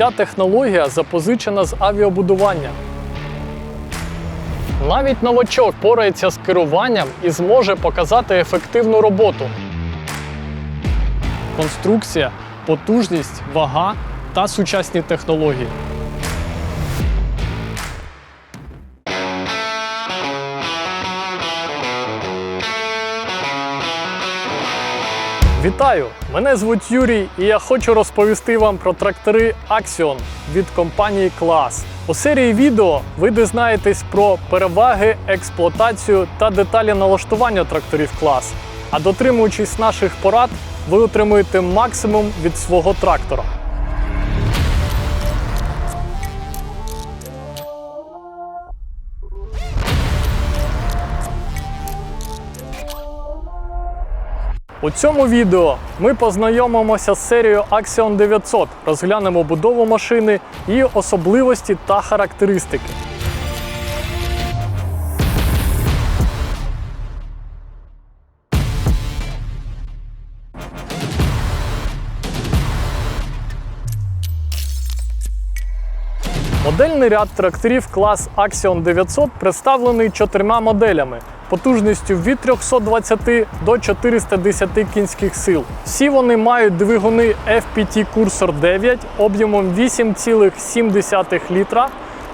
Ця технологія запозичена з авіабудування. Навіть новачок порається з керуванням і зможе показати ефективну роботу. Конструкція, потужність, вага та сучасні технології. Вітаю! Мене звуть Юрій, і я хочу розповісти вам про трактори Axion від компанії Class. У серії відео ви дізнаєтесь про переваги, експлуатацію та деталі налаштування тракторів Клас. А дотримуючись наших порад, ви отримуєте максимум від свого трактора. У цьому відео ми познайомимося з серією Axion 900, розглянемо будову машини, її особливості та характеристики. Модельний ряд тракторів клас Axion 900 представлений чотирма моделями потужністю від 320 до 410 кінських сил. Всі вони мають двигуни FPT Cursor 9 об'ємом 8,7 літра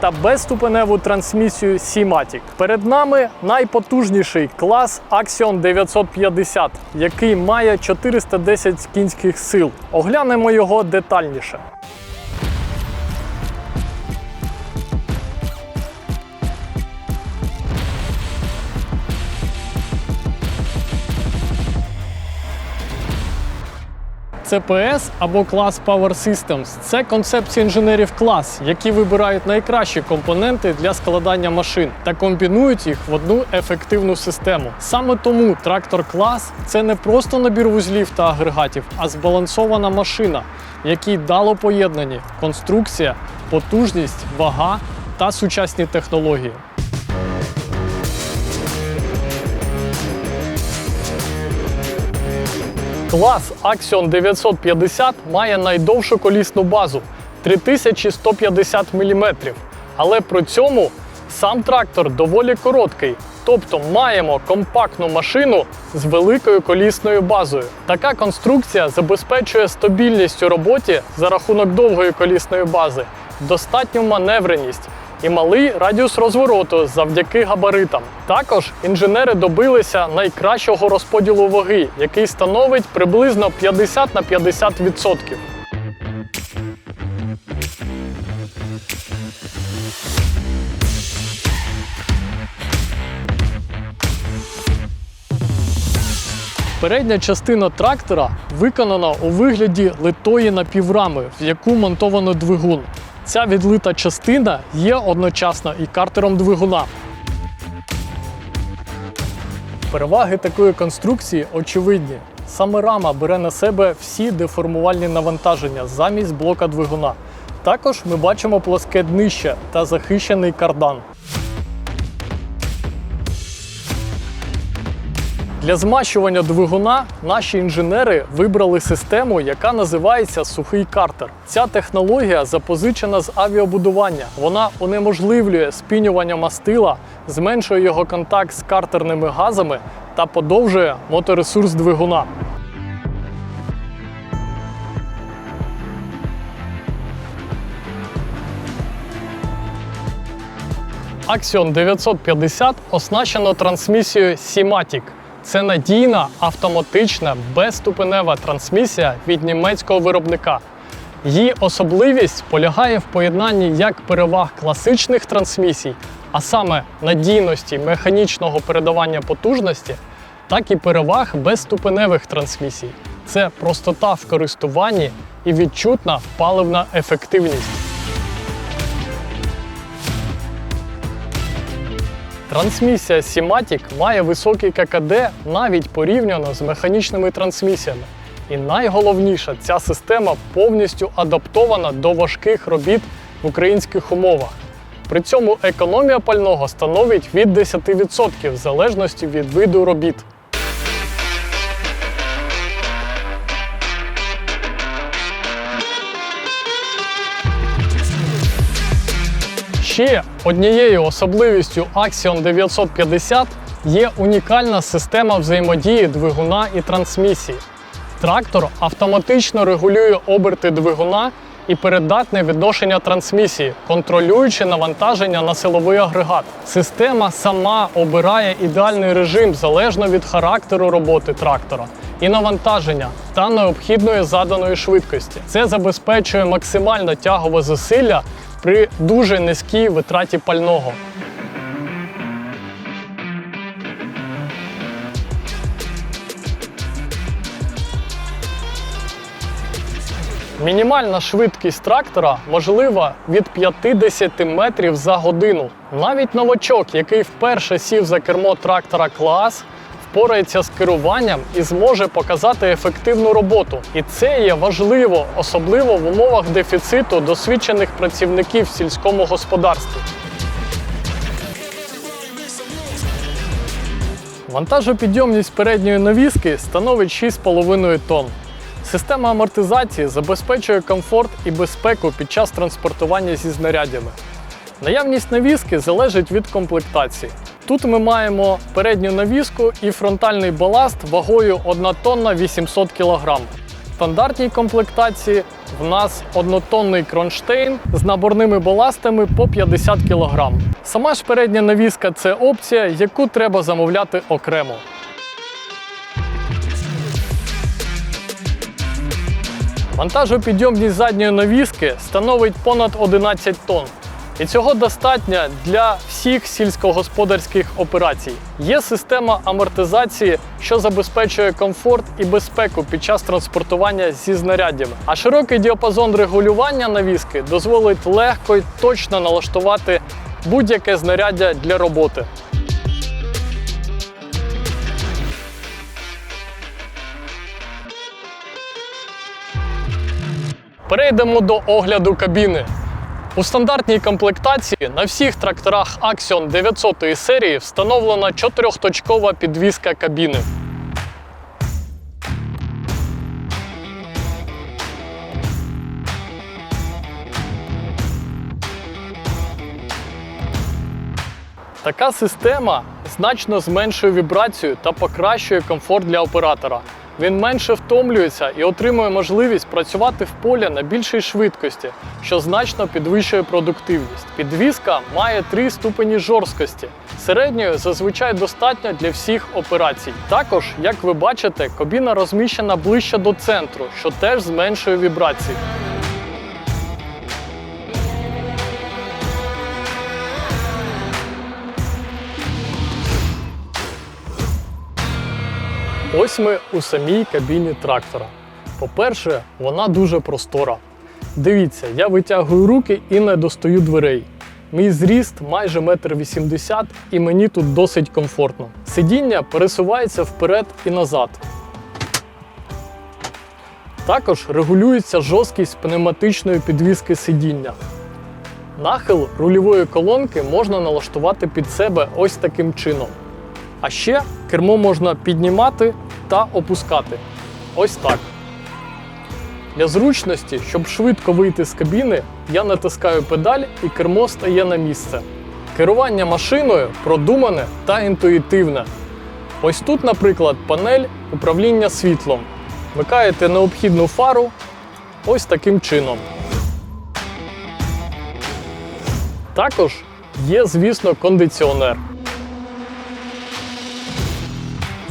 та безступеневу трансмісію C-Matic. Перед нами найпотужніший клас Axion 950, який має 410 кінських сил. Оглянемо його детальніше. CPS або клас Power Systems це концепція інженерів клас, які вибирають найкращі компоненти для складання машин та комбінують їх в одну ефективну систему. Саме тому трактор клас це не просто набір вузлів та агрегатів, а збалансована машина, в якій дало поєднані конструкція, потужність, вага та сучасні технології. Клас Axion 950 має найдовшу колісну базу 3150 мм. Але при цьому сам трактор доволі короткий. Тобто маємо компактну машину з великою колісною базою. Така конструкція забезпечує стабільність у роботі за рахунок довгої колісної бази, достатню маневреність і малий радіус розвороту завдяки габаритам. Також інженери добилися найкращого розподілу ваги, який становить приблизно 50 на 50%. Передня частина трактора виконана у вигляді литої напіврами, в яку монтовано двигун. Ця відлита частина є одночасно і картером двигуна. Переваги такої конструкції очевидні. Саме рама бере на себе всі деформувальні навантаження замість блока двигуна. Також ми бачимо плоске днище та захищений кардан. Для змащування двигуна наші інженери вибрали систему, яка називається сухий картер. Ця технологія запозичена з авіабудування. Вона унеможливлює спінювання мастила, зменшує його контакт з картерними газами та подовжує моторесурс двигуна. Axion 950 оснащено трансмісією C-Matic. Це надійна автоматична безступенева трансмісія від німецького виробника. Її особливість полягає в поєднанні як переваг класичних трансмісій, а саме надійності механічного передавання потужності, так і переваг безступеневих трансмісій. Це простота в користуванні і відчутна паливна ефективність. Трансмісія C-Matic має високий ККД навіть порівняно з механічними трансмісіями. І найголовніше, ця система повністю адаптована до важких робіт в українських умовах. При цьому економія пального становить від 10% в залежності від виду робіт. Ще однією особливістю Axion 950 є унікальна система взаємодії двигуна і трансмісії. Трактор автоматично регулює оберти двигуна і передатне відношення трансмісії, контролюючи навантаження на силовий агрегат. Система сама обирає ідеальний режим залежно від характеру роботи трактора і навантаження та необхідної заданої швидкості. Це забезпечує максимальне тягове зусилля при дуже низькій витраті пального. Мінімальна швидкість трактора можлива від 50 метрів за годину. Навіть новачок, який вперше сів за кермо трактора клас, впорається з керуванням і зможе показати ефективну роботу. І це є важливо, особливо в умовах дефіциту досвідчених працівників в сільському господарстві. Вантажопідйомність передньої навіски становить 6,5 тонн. Система амортизації забезпечує комфорт і безпеку під час транспортування зі знаряддями. Наявність навіски залежить від комплектації. Тут ми маємо передню навіску і фронтальний баласт вагою 1 тонна 800 кг. В стандартній комплектації в нас однотонний кронштейн з наборними баластами по 50 кг. Сама ж передня навіска це опція, яку треба замовляти окремо. Вантажопідйомність задньої навіски становить понад 11 тонн. І цього достатньо для всіх сільськогосподарських операцій. Є система амортизації, що забезпечує комфорт і безпеку під час транспортування зі знаряддями. А широкий діапазон регулювання навіски дозволить легко й точно налаштувати будь-яке знаряддя для роботи. Перейдемо до огляду кабіни. У стандартній комплектації на всіх тракторах Axion 900 серії встановлена чотирьохточкова підвізка кабіни. Така система значно зменшує вібрацію та покращує комфорт для оператора. Він менше втомлюється і отримує можливість працювати в полі на більшій швидкості, що значно підвищує продуктивність. Підвізка має три ступені жорсткості. Середньої зазвичай достатньо для всіх операцій. Також, як ви бачите, кабіна розміщена ближче до центру, що теж зменшує вібрації. Ось ми у самій кабіні трактора. По-перше, вона дуже простора. Дивіться, я витягую руки і не достаю дверей. Мій зріст майже 1,80 м і мені тут досить комфортно. Сидіння пересувається вперед і назад. Також регулюється жорсткість пневматичної підвіски сидіння. Нахил рульової колонки можна налаштувати під себе ось таким чином. А ще кермо можна піднімати та опускати. Ось так. Для зручності, щоб швидко вийти з кабіни, я натискаю педаль і кермо стає на місце. Керування машиною продумане та інтуїтивне. Ось тут, наприклад, панель управління світлом. Вмикаєте необхідну фару ось таким чином. Також є, звісно, кондиціонер.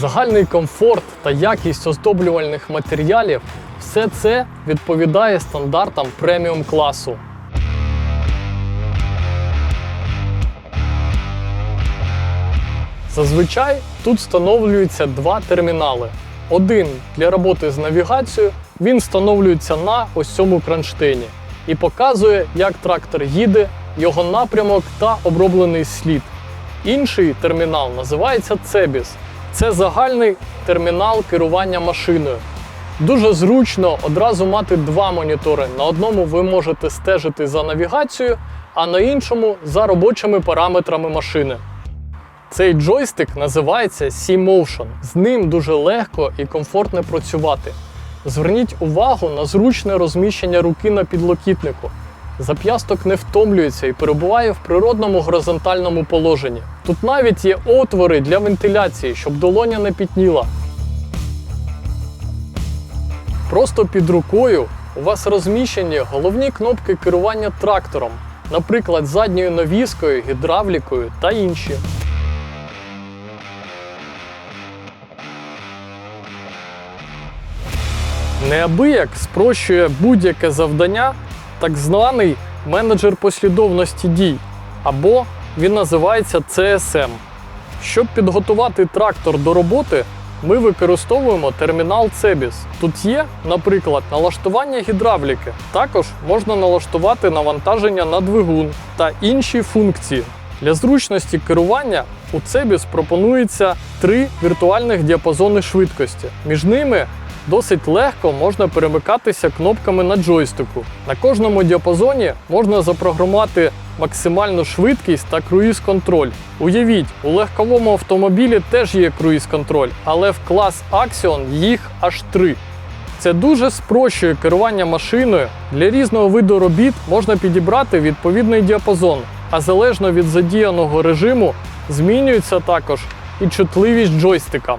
Загальний комфорт та якість оздоблювальних матеріалів все це відповідає стандартам преміум класу. Зазвичай тут встановлюються два термінали. Один для роботи з навігацією, він встановлюється на ось цьому кронштейні і показує, як трактор їде, його напрямок та оброблений слід. Інший термінал називається Цебіс. Це загальний термінал керування машиною. Дуже зручно одразу мати два монітори. На одному ви можете стежити за навігацією, а на іншому за робочими параметрами машини. Цей джойстик називається C-Motion. З ним дуже легко і комфортно працювати. Зверніть увагу на зручне розміщення руки на підлокітнику. Зап'ясток не втомлюється і перебуває в природному горизонтальному положенні. Тут навіть є отвори для вентиляції, щоб долоня не пітніла. Просто під рукою у вас розміщені головні кнопки керування трактором, наприклад, задньою навіскою, гідравлікою та інші. Неабияк спрощує будь-яке завдання так званий менеджер послідовності дій, або він називається CSM. Щоб підготувати трактор до роботи, ми використовуємо термінал CEBIS. Тут є, наприклад, налаштування гідравліки. Також можна налаштувати навантаження на двигун та інші функції. Для зручності керування у CEBIS пропонується три віртуальних діапазони швидкості. Між ними досить легко можна перемикатися кнопками на джойстику. На кожному діапазоні можна запрограмувати максимальну швидкість та круїз-контроль. Уявіть, у легковому автомобілі теж є круїз-контроль, але в клас Axion їх аж три. Це дуже спрощує керування машиною. Для різного виду робіт можна підібрати відповідний діапазон, а залежно від задіяного режиму змінюється також і чутливість джойстика.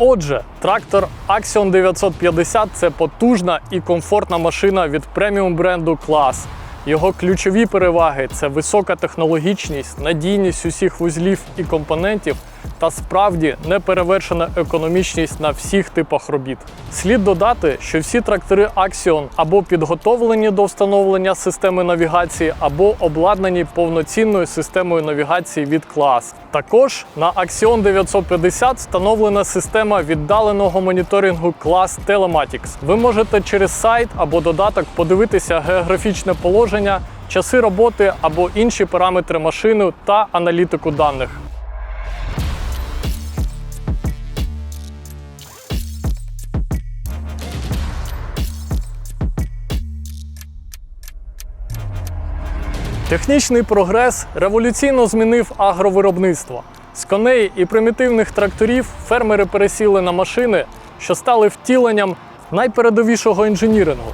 Отже, трактор Axion 950 це потужна і комфортна машина від преміум бренду клас. Його ключові переваги це висока технологічність, надійність усіх вузлів і компонентів та справді неперевершена економічність на всіх типах робіт. Слід додати, що всі трактори Axion або підготовлені до встановлення системи навігації, або обладнані повноцінною системою навігації від Class. Також на Axion 950 встановлена система віддаленого моніторингу Class Telematics. Ви можете через сайт або додаток подивитися географічне положення, часи роботи або інші параметри машини та аналітику даних. Технічний прогрес революційно змінив агровиробництво. З коней і примітивних тракторів фермери пересіли на машини, що стали втіленням найпередовішого інженірингу.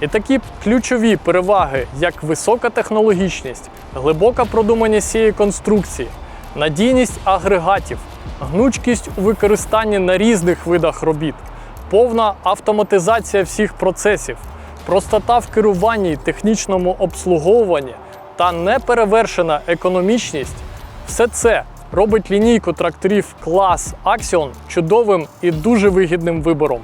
І такі ключові переваги, як висока технологічність, глибока продуманість цієї конструкції, надійність агрегатів, гнучкість у використанні на різних видах робіт, повна автоматизація всіх процесів, простота в керуванні й технічному обслуговуванні та неперевершена економічність все це робить лінійку тракторів клас Axion чудовим і дуже вигідним вибором.